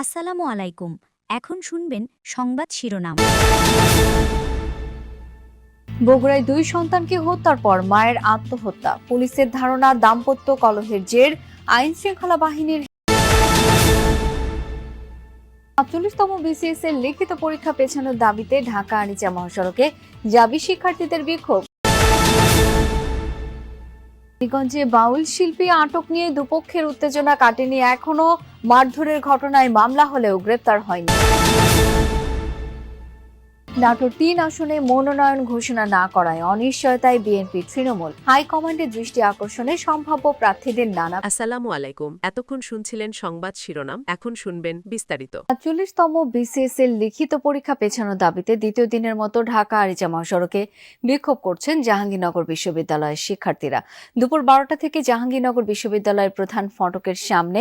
আসসালামু আলাইকুম। এখন শুনবেন সংবাদ শিরোনাম। বগুড়ায় দুই সন্তানকে হত্যার পর মায়ের আত্মহত্যা। পুলিশের ধারণা দাম্পত্য কলহের জের আইন শৃঙ্খলা বাহিনীর সাতচল্লিশতম বিসিএস এর লিখিত পরীক্ষা পেছানোর দাবিতে ঢাকা আনিচা মহাসড়কে জাবি শিক্ষার্থীদের বিক্ষোভ। হবিগঞ্জে বাউল শিল্পী আটক নিয়ে দুপক্ষের উত্তেজনা কাটেনি। এখনও মারধরের ঘটনায় মামলা হলেও গ্রেপ্তার হয়নি। নাটোর তিন আসনে মনোনয়ন ঘোষণা না করায় অনিশ্চয়তায় বিএনপি তৃণমূল। হাইকমান্ডের দৃষ্টি আকর্ষণে সম্ভাব্য প্রার্থীদের নানা আসসালামু আলাইকুম। এতক্ষণ শুনছিলেন সংবাদ শিরোনাম। এখন শুনবেন বিস্তারিত। সাতচল্লিশতম বিসিএস এর লিখিত পরীক্ষা পেছানোর দাবিতে দ্বিতীয় দিনের মতো ঢাকা আরিচা মহাসড়কে বিক্ষোভ করছেন জাহাঙ্গীরনগর বিশ্ববিদ্যালয়ের শিক্ষার্থীরা। দুপুর বারোটা থেকে জাহাঙ্গীরনগর বিশ্ববিদ্যালয়ের প্রধান ফটকের সামনে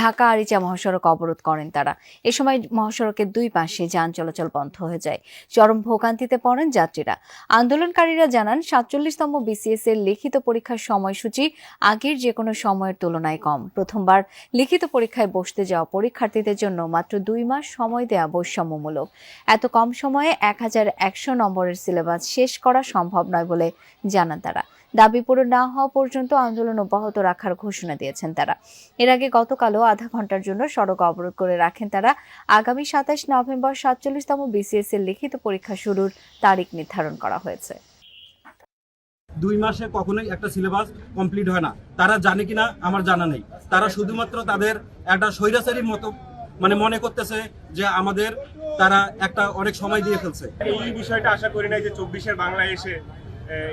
ঢাকা আরিচা মহাসড়ক অবরোধ করেন তারা। এ সময় মহাসড়কের দুই পাশে যান চলাচল বন্ধ হয়ে যায়। চরম ভোগান্তিতে পড়েন যাত্রীরা। আন্দোলনকারীরা জানান, সাতচল্লিশতম বিসিএস এর লিখিত পরীক্ষার সময়সূচি আগের যে কোনো সময়ের তুলনায় কম। প্রথমবার লিখিত পরীক্ষায় বসতে যাওয়া পরীক্ষার্থীদের জন্য মাত্র দুই মাস সময় দেয়া বৈষম্যমূলক। এত কম সময়ে এক হাজার একশো নম্বরের সিলেবাস শেষ করা সম্ভব নয় বলে জানান তারা। দাবি পূরণ না হওয়া পর্যন্ত আন্দোলন অব্যাহত রাখার ঘোষণা দিয়েছেন তারা। এর আগে গতকালও আধা ঘণ্টার জন্য সড়ক অবরোধ করে রাখেন তারা। আগামী সাতাশ নভেম্বর সাতচল্লিশতম বিসিএস এর লিখিত পরীক্ষা শুরুর তারিখ নির্ধারণ করা হয়েছে। দুই মাসে কখনোই একটা সিলেবাস কমপ্লিট হয় না। তারা জানে কিনা আমার জানা নেই। তারা শুধুমাত্র তাদের একটা স্বৈরাচারীর মতো মানে মনে করতেছে যে আমাদের তারা একটা অনেক সময় দিয়ে ফেলছে। এই বিষয়টা আশা করি না যে চব্বিশের বাংলায় এসে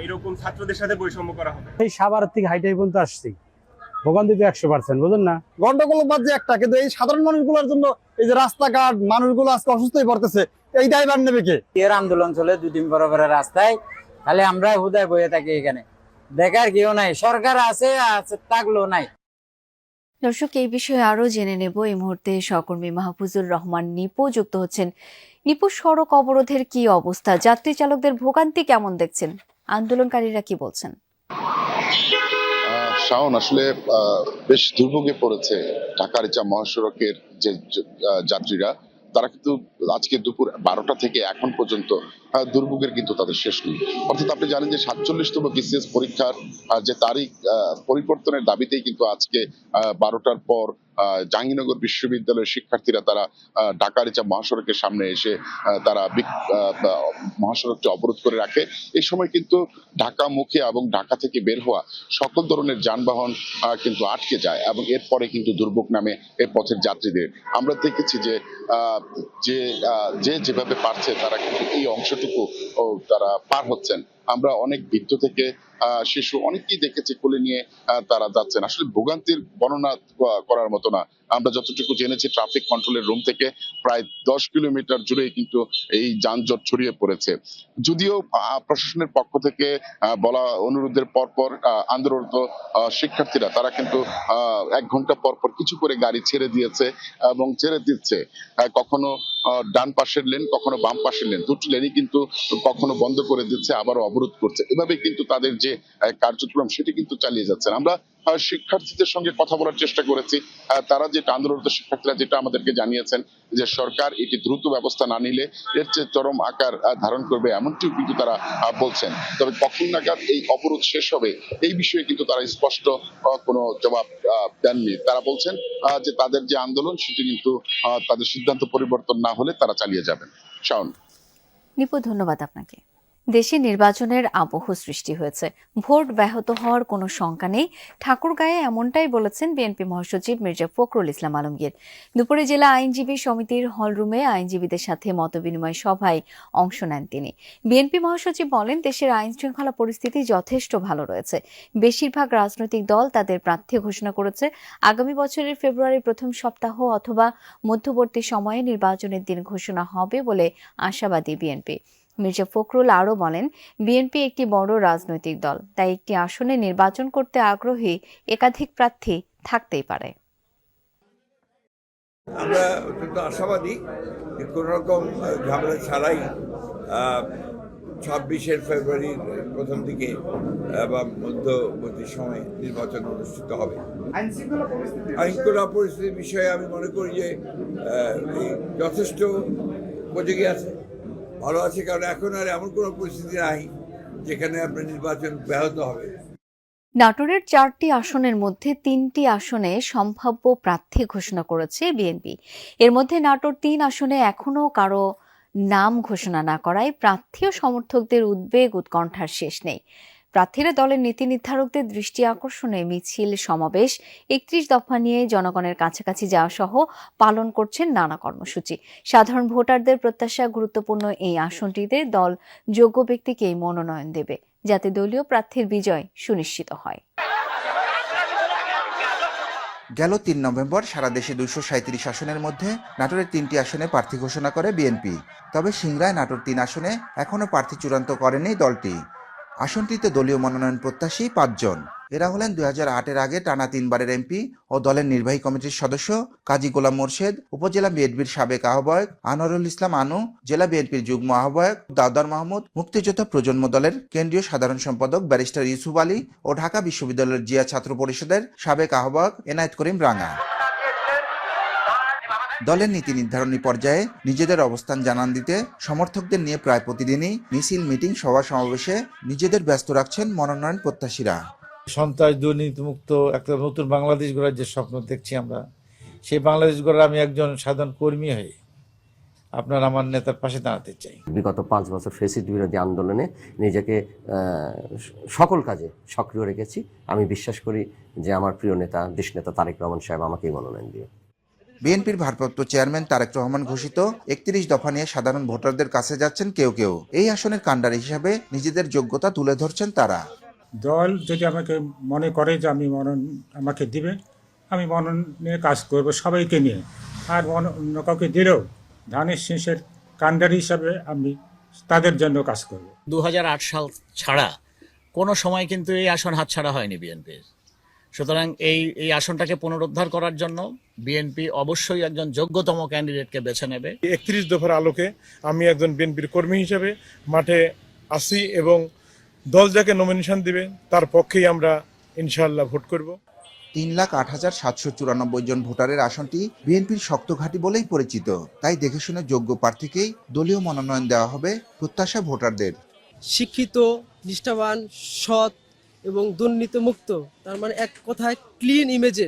এরকম ছাত্রদের সাথে বৈষম্য করা হবে। এই সাভার থেকে হাইটাই পর্যন্ত আসছি। ভোগান্তি তো একশো পার্সেন্ট বুঝলেন না? গন্ডগোল বাদ যে একটা কিন্তু এই সাধারণ মানুষগুলোর জন্য এই যে রাস্তাঘাট মানুষগুলো আজকে অসুস্থ হয়ে পড়তেছে এই নেবে কে? এর আন্দোলন চলে দুদিন পরে পরে রাস্তায় খালি আমরা হুদায় বয়ে থাকি এখানে। দেখার কেউ নাই সরকার আছে আছে থাকলেও নাই। দর্শক এই বিষয়ে আরও জেনে নেব। এই মুহূর্তে সহকর্মী মাহফুজুর রহমান নিপু যুক্ত হচ্ছেন। নিপু সড়ক অবরোধের কি অবস্থা? যাত্রী চালকদের ভোগান্তি কেমন দেখছেন? আন্দোলনকারীরা কি বলছেন? শাওন, আসলে বেশ দুর্ভোগে পড়েছে ঢাকার যা মহাসড়কের যে যাত্রীরা, তারা কিন্তু আজকে দুপুর বারোটা থেকে এখন পর্যন্ত দুর্ভোগের কিন্তু তাদের শেষ নেই। অর্থাৎ আপনি জানেন যে সাতচল্লিশতম বিসিএস পরীক্ষার যে তারিখ পরিবর্তনের দাবিতেই কিন্তু আজকে বারোটার পর জাহাঙ্গীরনগর বিশ্ববিদ্যালয়ের শিক্ষার্থীরা তারা আহ, ঢাকার চা মহাসড়কের সামনে এসে তারা মহাসড়কটি অবরোধ করে রাখে। এই সময় কিন্তু ঢাকা মুখে এবং ঢাকা থেকে বের হওয়া সকল ধরনের যানবাহন কিন্তু আটকে যায় এবং এরপরে কিন্তু দুর্ভোগ নামে এই পথের যাত্রীদের। আমরা দেখেছি যে যে যে যেভাবে পারছে তারা কিন্তু এই অংশটুকু তারা পার হচ্ছেন। আমরা অনেক বৃদ্ধ থেকে শিশু অনেকেই দেখেছি কোলে নিয়ে তারা যাচ্ছেন। আসলে ভোগান্তির বর্ণনা করার মতো না। আমরা যতটুকু জেনেছি ট্রাফিক কন্ট্রোলের রুম থেকে প্রায় দশ কিলোমিটার জুড়ে কিন্তু এই যানজট ছড়িয়ে পড়েছে। যদিও প্রশাসনের পক্ষ থেকে বলা অনুরোধের পর পর আহ, আন্দোলনরত শিক্ষার্থীরা তারা কিন্তু এক ঘণ্টা পর পর কিছু করে গাড়ি ছেড়ে দিয়েছে এবং ছেড়ে দিচ্ছে। কখনো ডান পাশের লেন কখনো বাম পাশের লেন দুটি লেনই কিন্তু কখনো বন্ধ করে দিচ্ছে আবারও অবরোধ করছে। এভাবে কিন্তু তাদের যে কার্যক্রম, সেটি কিন্তু চালিয়ে যাচ্ছেন আমরা শিক্ষার্থীদের সঙ্গে কথা বলার চেষ্টা করেছি। তারা যেটা আন্দোলনরত শিক্ষার্থীরা, যেটা আমাদেরকে জানিয়েছেন যে, সরকার এটি দ্রুত ব্যবস্থা না নিলে এর চেয়ে চরম আকার ধারণ করবে, এমনটিও কিন্তু তারা বলছেন। তবে কখন নাগাদ এই অবরোধ শেষ হবে, এই বিষয়ে কিন্তু তারা স্পষ্ট কোনো জবাব দেননি। তারা বলছেন যে তাদের যে আন্দোলন, সেটি কিন্তু তাদের সিদ্ধান্ত পরিবর্তন না হলে তারা চালিয়ে যাবেন। শাওন। নিপু, ধন্যবাদ আপনাকে। দেশে নির্বাচনের আবহ সৃষ্টি হয়েছে। ভোট ব্যাহত হওয়ার কোনো শঙ্কা নেই। ঠাকুরগাঁয়ে এমনটাই বলেছেন বিএনপি মহাসচিব মির্জা ফখরুল ইসলাম আলমগীর। দুপুরে জেলা আইনজীবী সমিতির হলরুমে আইনজীবীদের সাথে মতবিনিময় সভায় অংশ নেন তিনি। বিএনপি মহাসচিব বলেন, দেশের আইন শৃঙ্খলা পরিস্থিতি যথেষ্ট ভালো রয়েছে। বেশিরভাগ রাজনৈতিক দল তাদের প্রার্থী ঘোষণা করেছে। আগামী বছরের ফেব্রুয়ারির প্রথম সপ্তাহ অথবা মধ্যবর্তী সময়ে নির্বাচনের দিন ঘোষণা হবে বলে আশাবাদী বিএনপি। মির্জা ফখরুল আরও বলেন বিএনপি একটি বড় রাজনৈতিক দল তাই একটি আসনে নির্বাচন করতে আগ্রহী একাধিক প্রার্থী থাকতেই পারে। আমরা অত্যন্ত আশাবাদী যে কোনো রকম ঝামেলা ছাড়াই ছাব্বিশের ফেব্রুয়ারির প্রথম দিকে বা মধ্যবর্তী সময়ে নির্বাচন অনুষ্ঠিত হবে। আইনশৃঙ্খলা পরিস্থিতির বিষয়ে আমি মনে করি যে যথেষ্ট উপযোগী আছে। ভালো আছে, কারণ এখন আর এমন কোনো পরিস্থিতি নাই যেখানে আপনার নির্বাচন ব্যাহত হবে। নাটোরের চারটি আসনের মধ্যে তিনটি আসনে সম্ভাব্য প্রার্থী ঘোষণা করেছে বিএনপি। এর মধ্যে নাটোর তিন আসনে এখনও কারও নাম ঘোষণা না করায় প্রার্থী ও সমর্থকদের উদ্বেগ উৎকণ্ঠার শেষ নেই। প্রার্থীরা দলের নীতি নির্ধারকদের দৃষ্টি আকর্ষণে মিছিল সমাবেশ একত্রিশ দফা নিয়ে জনগণের কাছাকাছি যাওয়া সহ পালন করছেন নানা কর্মসূচি। সাধারণ ভোটারদের প্রত্যাশা গুরুত্বপূর্ণ এই আসনটিতে দল যোগ্য ব্যক্তিকেই মনোনয়ন দেবে, যাতে দলীয় প্রার্থীর বিজয় সুনিশ্চিত হয়। গেল তিন নভেম্বর সারা দেশে দুশো সাঁত্রিশ আসনের মধ্যে নাটোরের তিনটি আসনে প্রার্থী ঘোষণা করে বিএনপি। তবে সিংড়ায় নাটোর তিন আসনে এখনও প্রার্থী চূড়ান্ত করেনি দলটি। আসনটিতে দলীয় মনোনয়ন প্রত্যাশী পাঁচজন। এরা হলেন দুই হাজার আটের আগে টানা তিনবারের এমপি ও দলের নির্বাহী কমিটির সদস্য কাজী গোলাম মোর্শেদ, উপজেলা বিএনপির সাবেক আহ্বায়ক আনোয়ারুল ইসলাম আনু, জেলা বিএনপির যুগ্ম আহ্বায়ক দাউদার মাহমুদ, মুক্তিযোদ্ধা প্রজন্ম দলের কেন্দ্রীয় সাধারণ সম্পাদক ব্যারিস্টার ইউসুফ আলী ও ঢাকা বিশ্ববিদ্যালয়ের জিয়া ছাত্র পরিষদের সাবেক আহ্বায়ক এনায়েত করিম রাঙা। দলের নীতি নির্ধারণী পর্যায়ে নিজেদের অবস্থান জানান দিতে সমর্থকদের নিয়ে প্রায় প্রতিদিনই মিছিল মিটিং সভা সমাবেশে নিজেদের ব্যস্ত রাখছেন মনোনয়ন প্রত্যাশীরা। সন্ত্রাস দুর্নীতিমুক্ত একটা নতুন বাংলাদেশ গড়ার যে স্বপ্ন দেখছি আমরা সেই বাংলাদেশ গড়ার আমি একজন সাধারণ কর্মী হয়ে আপনার আমার নেতার পাশে দাঁড়াতে চাই। বিগত পাঁচ বছর ফেসিড বিরোধী আন্দোলনে নিজেকে সকল কাজে সক্রিয় রেখেছি। আমি বিশ্বাস করি যে আমার প্রিয় নেতা দেশ নেতা তারেক রহমান সাহেব আমাকেই মনোনয়ন দিয়ে বিএনপির ভারপ্রাপ্ত চেয়ারম্যান তারেক রহমান ঘোষিত একত্রিশ দফা নিয়ে সাধারণ ভোটারদের কাছে যাচ্ছেন কেউ কেউ। এই আসনের কাণ্ডার হিসাবে নিজেদের যোগ্যতা তুলে ধরছেন তারা। দল যদি আমাকে মনে করে যে আমি মনন আমাকে দিবে আমি মনন নিয়ে কাজ করব সবাইকে নিয়ে। আর মন অন্য কাউকে দিলেও ধানের শীষের কাণ্ডারি হিসাবে আমি তাদের জন্য কাজ করব। দু হাজার আট সাল ছাড়া কোনো সময় কিন্তু এই আসন হাতছাড়া হয়নি বিএনপির। সুতরাং এই এই আসনটাকে পুনরুদ্ধার করার জন্য বিএনপি অবশ্যই একজন যোগ্যতম ক্যান্ডিডেটকে বেছে নেবে। একত্রিশ দফার আলোকে আমি একজন বিএনপির কর্মী হিসেবে মাঠে আসি এবং দল যাকে নমিনেশন দিবে তার পক্ষেই আমরা ইনশাআল্লাহ ভোট করব। তিন লাখ আট হাজার সাতশো চুরানব্বই জন ভোটারের আসনটি বিএনপির শক্ত ঘাঁটি বলেই পরিচিত। তাই দেখে শুনে যোগ্য প্রার্থীকেই দলীয় মনোনয়ন দেওয়া হবে প্রত্যাশা ভোটারদের। শিক্ষিত নিষ্ঠাবান সৎ এবং দুর্নীতিমুক্ত তার মানে এক কথায় ক্লিন ইমেজে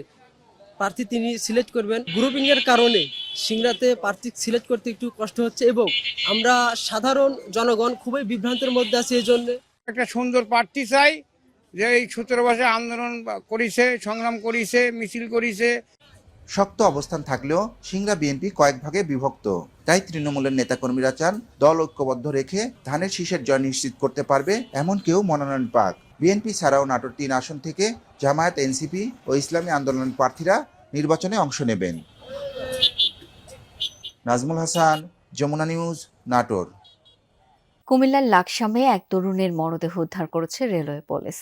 প্রার্থী তিনি সিলেক্ট করবেন। গ্রুপিং এর কারণে সিংড়াতে প্রার্থী সিলেক্ট করতে একটু কষ্ট হচ্ছে এবং আমরা সাধারণ জনগণ খুবই বিভ্রান্তের মধ্যে আছি এই জন্য। একটা সুন্দর প্রার্থী চাই যে এই সতেরো বছর আন্দোলন করিছে সংগ্রাম করিছে মিছিল করিছে। শক্ত অবস্থান থাকলেও সিংড়া বিএনপি কয়েক ভাগে বিভক্ত। তাই তৃণমূলের নেতাকর্মীরা চান দল ঐক্যবদ্ধ রেখে ধানের শীষের জয় নিশ্চিত করতে পারবে এমন কেউ মনোনয়ন পাক। বিএনপি ছাড়াও নাটোর তিন আসন থেকে জামায়াত, এনসিপি ও ইসলামী আন্দোলন প্রার্থীরা নির্বাচনে অংশ নেবেন। নাজমুল হাসান, যমুনা নিউজ, নাটোর। কুমিল্লার লাকসামে এক তরুণের মরদেহ উদ্ধার করেছে রেলওয়ে পুলিশ।